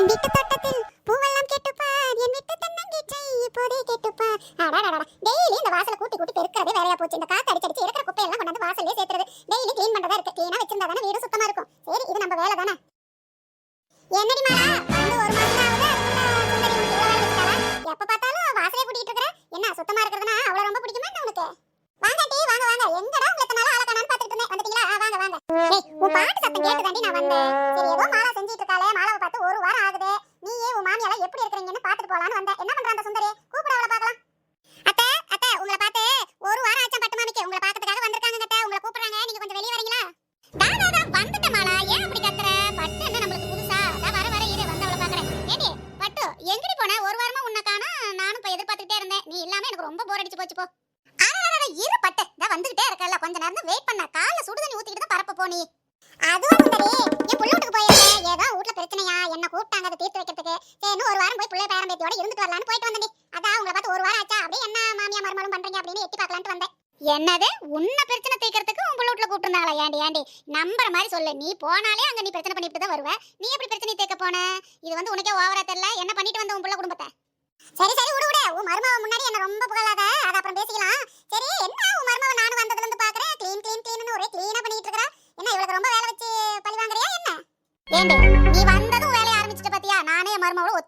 என் வீட்டு தோட்டத்தில் பூவெல்லாம் கேட்டுப்பார் என் வீட்டு தென்னங்கீற்றை இப்போதே கேட்டுப்பார். அடடடடா டெய்லி இந்த வாசலை கூட்டி கூட்டி பெருக்கிறதே வேலையா போச்சு இந்த காத்து அடிச்சடிச்சு இருக்கிற குப்பையெல்லாம் கொண்டாந்து வாசல்லே சேர்த்துறது டெய்லி க்ளீன் பண்றதா இருக்கு க்ளீனா வச்சிருந்தா தானே வீடு சுத்தமா இருக்கும் சரி இது நம்ம வேலை தானே என்னடி மாலா வந்து ஒரு மாசம் ஆகுது எப்ப பார்த்தாலும் வாசலே கூட்டிட்டு இருக்கிற என்ன சுத்தமா இருக்கிறதுனா அவ்வளவு ரொம்ப பிடிக்குமா என்ன உனக்கு வாங்க டீ வாங்க வாங்க எங்கடா உங்களை இத்தனை நாளா ஆளக்கானான்னு இருந்தேன். வந்துட்டீங்களா? வாங்க வாங்க. ஏய் உன் பாட்டு சத்தம் கேட்டு தாண்டி நான் வந்தேன். சரி ஏதோ மாலா செஞ்சிட்டு இருக்காளே மாலாவை பார்த்து ஒரு வாரம் ஆகுது நீயே உன் மாமியால எப்படி இருக்கிறீங்கன்னு பார்த்துட்டு போலான்னு வந்தேன். என்ன பண்ற அந்த சுந்தரி? கூப்பிட அவளை பார்க்கலாம். அத்தை அத்தை உங்களை பார்த்து ஒரு வாரம் ஆச்சா பட்டு மாமிக்கு. உங்களை பார்க்கறதுக்காக வந்திருக்காங்க அத்தை. உங்களை கூப்பிடுறாங்க. நீங்க கொஞ்சம் வெளியே வரீங்களா? டா டா டா மாலா. ஏன் அப்படி கத்துற? பட்டு என்ன நம்மளுக்கு புதுசா? அதான் வர வர இரு. வந்து அவளை பார்க்கறேன். ஏடி பட்டு எங்கடி போன? ஒரு வாரமா உன்னை காணா நானும் போய் எதிர்பார்த்துட்டே இருந்தேன். நீ இல்லாம எனக்கு ரொம்ப போர் அடிச்சு போச்சு போ. அடடடட, இரு பட்டு. நான் வந்துகிட்டே இருக்கல கொஞ்ச நேரம் வெயிட் பண்ண. காலைல சுடு தண்ணி ஊத்திக்கிட்டு தான் பரப்ப போனி அதுவும் சரி என் புள்ள வீட்டுக்கு போயிருந்தேன் போய் இருந்துட்டு வரலான்னு போயிட்டு வந்தேன் அதான் உங்களை பார்த்து ஒரு வாரம் ஆச்சா? அப்படியே என்ன மாமியா மருமகளும் பண்றீங்க அப்படின்னு எட்டி பார்க்கலான்ட்டு வந்தேன். என்னது? உன்ன பிரச்சனை தீர்க்கறதுக்கு உங்க வீட்டுல கூப்பிட்டுருந்தாங்களா? ஏண்டி ஏண்டி நம்புற மாதிரி சொல்லு. நீ போனாலே அங்க நீ பிரச்சனை பண்ணிட்டு தான் வருவ. நீ எப்படி பிரச்சனை தீர்க்க போன? இது வந்து உனக்கே ஓவரா தெரியல. என்ன பண்ணிட்டு வந்த உன் பிள்ளை குடும்பத்தை? சரி சரி விடு விடு. உன் மருமவ முன்னாடி என்ன ரொம்ப புகழாத? அது அப்புறம் பேசிக்கலாம். சரி என்ன உன் மருமவ நானும் வந்ததுல இருந்து பாக்குறேன் க்ளீன் க்ளீன் க்ளீன் ஒரே க்ளீனா பண்ணிட்டு இருக்கறா என்ன இவளுக்கு ரொம்ப வேலை வச்சு பழி வாங்குறியா என்ன? ஏண்டி நீ வந்ததும்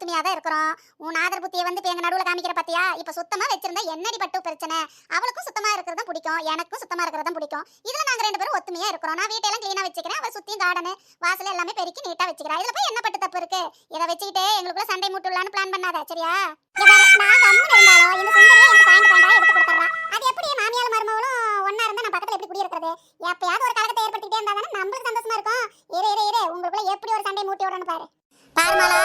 என் தான் இருக்கிறோம். உன் ஆதர் புத்தியை வந்து இப்போ எங்கள் நடுவில் காமிக்கிற பாத்தியா? இப்போ சுத்தமாக வச்சிருந்தா என்னடி பட்டு பிரச்சனை? அவளுக்கும் சுத்தமாக இருக்கிறதும் பிடிக்கும். எனக்கும் சுத்தமாக இருக்கிறதும் பிடிக்கும். இதில் நாங்கள் ரெண்டு பேரும் ஒத்துமையாக இருக்கிறோம். நான் வீட்டையெல்லாம் க்ளீனாக வச்சுக்கிறேன். அவள் சுத்தியும் கார்டனு வாசல் எல்லாமே பெருக்கி நீட்டாக வச்சுக்கிறா. இதில் போய் என்ன பட்டு தப்பு இருக்கு? இதை வச்சுக்கிட்டு எங்களுக்குள்ள சண்டை மூட்டுலான்னு பிளான் பண்ணாத சரியா? நான் கம்முன்னு இருந்தாலும் இந்த சுந்தரியை எனக்கு பாயிண்ட் பாயிண்டா எடுத்து கொடுத்துறா அது எப்படி மாமியார் மருமகளும் ஒண்ணா இருந்தா நான் பக்கத்துல எப்படி குடியிருக்கிறது? எப்பயாவது ஒரு கலக்கத்தை ஏற்படுத்திட்டே இருந்தா தானே நம்மளுக்கு சந்தோஷமா இருக்கும். இரு இரு இரு. உங்களுக்குள்ள எப்படி ஒரு சண்டை மூட்டி விடணும் பாரு. பாருமாலா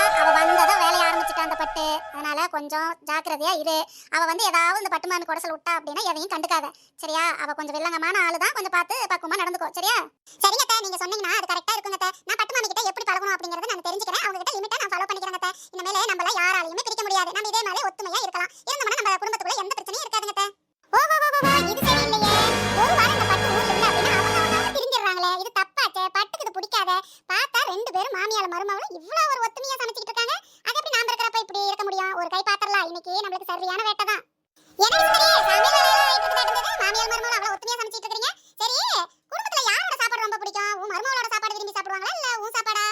ஆரம்பிச்சுட்டா அதனால கொஞ்சம் ஜாக்கிரதையா இரு. அவ வந்து ஏதாவது இந்த பட்டு குடசல் விட்டா அப்படின்னா எதையும் கண்டுக்காத. சரியா? அவ கொஞ்சம் வில்லங்கமான ஆளு தான் கொஞ்சம் பார்த்து பக்குவமா நடந்துக்கோ. சரியா? சரிங்க அத்தை. நீங்க சொன்னீங்கன்னா அது கரெக்டா இருக்குங்க அத்தை. நான் பட்டுமாமி கிட்ட எப்படி பழகணும் அப்படிங்கறத நான் தெரிஞ்சுக்கிறேன். அவங்க கிட்ட லிமிட்டா நான் ஃபாலோ பண்ணிக்கிறேன் அத்தை. இனிமேல நம்மள யாராலையுமே பிரிக்க முடியாது. நம்ம இதே மாதிரி ஒத்துமையா இருக்கலாம். இருந்தோம்னா நம்ம குடும்பத்துக்குள்ள எந்த பிரச்சனையும் இருக்காதுங்க அத்தை. ஓ ஓ ஓ, ஓ, ஒரு வாரம் இந்த பட்டு ஊர்ல இல்ல அப்படின்னா அவங்க அவங்க பிரிஞ்சிடுறாங்களே. இது தப்பாச்சே பட்டுக்கு இது பிடிக்காத. பார்த்தா ரெண்டு பேரும் மாமியால மருமகளும் இவ்வளவு ஒரு ஒத்துமையா சமைச்சிட்டு இன்னைக்கு நம்மளுக்கு சரியான வேட்டை தான். எனக்கு சமையல் ஆயிட்டு இருந்தது மாமியார் மருமகள் அவ்வளவு ஒத்துமையா சமைச்சிட்டு இருக்கீங்க சரி குடும்பத்துல யாரோட சாப்பாடு ரொம்ப பிடிக்கும்? உன் மருமகளோட சாப்பாடு விரும்பி சாப்பிடுவாங்களா? இல்ல உன் சாப்பாடா?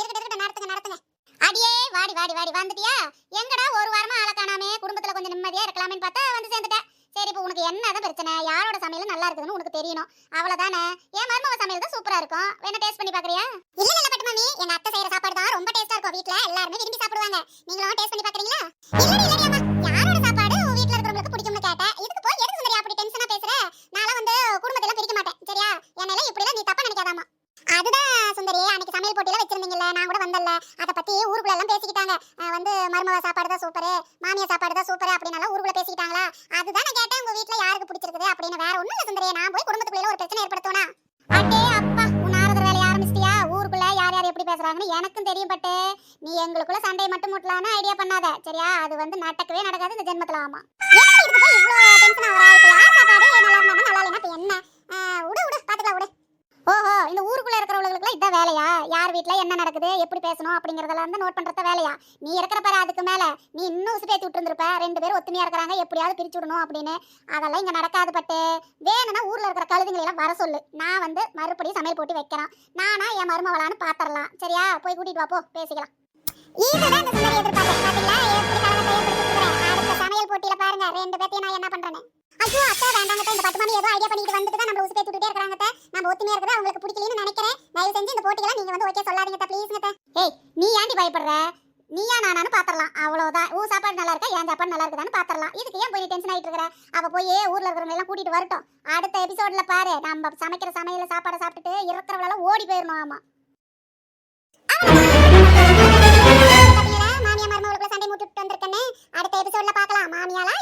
இருக்கட்டும் இருக்கட்டும் நடத்துங்க நடத்துங்க. அடியே வாடி வாடி வாடி வந்துட்டியா? எங்கடா ஒரு வாரமா ஆள காணாமே? குடும்பத்துல கொஞ்சம் நிம்மதியா இருக்கலாமேன்னு பார்த்தா வந்து சேர்ந்துட்டேன். சரி இப்போ உனக்கு என்னதான் பிரச்சனை? யாரோட சமையல் நல்லா இருக்குதுன்னு உனக்கு தெரியணும். அவ்வளவுதானே? என் மருமக சமையல் தான் சூப்பரா இருக்கும். வேணா டேஸ்ட் பண்ணி பாக்குறியா இல்ல இல்ல பட்டு மாமி. எங்க அத்தை செய்யற சாப்பாடு தான் ரொம்ப டேஸ்டா இருக்கும் வீட்ல எல்லாருமே விரும்பி சாப்பிடுவாங்க. நீங்களும் டேஸ்ட் பண்ணி பாக்குறீங்களா? இல்லடி இல்லடி அம்மா. யாரோட சாப்பாடு உன் வீட்ல இருக்கிறவங்களுக்கு பிடிக்கும்னு கேட்டேன் இதுக்கு போய் எதுக்கு சுந்தரி அப்படி டென்ஷனா பேசுற? நான் வந்து குடும்பத்துல பிரிக்க மாட்டேன் சரியா? என்னால இப்படி எல்லாம் நீ தப்பா நினைக்காதாமா அதுதான் சுந்தரி அன்னைக்கு சமையல் போட்டியில வச்சிருந்தீங்கல்ல நான் கூட வந்தல அத பத்தி ஊருக்குள்ள எல்லாம் பேசிக்கிட்டாங்க. வந்து மருமக சாப்பாடு தான் சூப்பர் மாமியா சாப்பாடு தான் சூப்பர் அப்படின்னு எல்லாம் ஊருக்குள்ள பேசிக்கிட்டாங்களா? அதுதான் நான் கேட்டேன் உங்க வீட்ல யாருக்கு பிடிச்சிருக்குது அப்படின்னு. வேற ஒண்ணும் இல்ல சுந்தரி நான் போய் குடும்பத்துக்குள்ள ஒரு பிரச்சனை ஏற்படுத்தோனா போறாங்கன்னு எனக்கும் தெரியும் பட்டு. நீ எங்களுக்குள்ள சண்டையை மட்டும் முட்டலான்னு ஐடியா பண்ணாத. சரியா? அது வந்து நடக்கவே நடக்காது இந்த ஜென்மத்துல ஆமா. டென்ஷன் யார் சாப்பாடு? நல்லா இருந்தா நல்லா இல்லைன்னா என்ன? விடு விடு பாத்துக்கலாம் விடு இந்த ஊருக்குள்ள இருக்கிறவங்களுக்குலாம் இதான் வேலையா? யார் வீட்ல என்ன நடக்குது? எப்படி பேசணும்? அப்படிங்கறதெல்லாம் வந்து நோட் பண்றத வேலையா? நீ இருக்கிற பாரு அதுக்கு மேல. நீ இன்னும் உசுப்பேத்தி விட்டுருந்துருப்ப. ரெண்டு பேரும் ஒத்துமையா இருக்கிறாங்க. எப்படியாவது பிரிச்சு விடணும் அப்படின்னு. அதெல்லாம் இங்க நடக்காது பட்டு. வேணும்னா ஊர்ல இருக்கிற கழுதுங்களை எல்லாம் வர சொல்லு. நான் வந்து மறுபடியும் சமையல் போட்டு வைக்கிறேன். நானா என் மருமவளான்னு பாத்திரலாம். சரியா? போய் கூட்டிட்டு வாப்போ பேசிக்கலாம். இதுதான் இந்த சுந்தரி எதிர்பார்த்தேன் பாத்தீங்களா? எப்படி கலகத்தை அடுத்த சமையல் போட்டியில பாருங்க. ரெண்டு பேத்தையும் நான் என்ன பண்றேன்னு. ஐயோ அத்தை வேண்டாங்க இந்த பத்து மணி ஏதோ ஐடியா பண்ணிட்டு வந்துட்டு தான் ஒத்துமையா இருக்கிறது அவங்களுக்கு பிடிக்கலன்னு நினைக்கிறேன் தயவு செஞ்சு இந்த போட்டிகளை நீங்க வந்து ஓகே சொல்லாதீங்க ப்ளீஸ்ங்க ஏய் நீ ஏண்டி பயப்படுற நீயா நானானு பாத்திரலாம் அவ்வளவுதான் ஊ சாப்பாடு நல்லா இருக்கா என் சாப்பாடு நல்லா இருக்குதான்னு பாத்திரலாம் இதுக்கு ஏன் போய் டென்ஷன் ஆகிட்டு இருக்கிற அவ போய் ஊர்ல இருக்கிறவங்க எல்லாம் கூட்டிட்டு வரட்டும் அடுத்த எபிசோட்ல பாரு நம்ம சமைக்கிற சமையல சாப்பாடு சாப்பிட்டு இருக்கிறவளெல்லாம் ஓடி போயிடணும் ஆமா மாமியா மருமகளுக்குள்ள சண்டை மூட்டுட்டு வந்திருக்கேன்னு அடுத்த எபிசோட்ல பாக்கலாம் மாமியாலாம்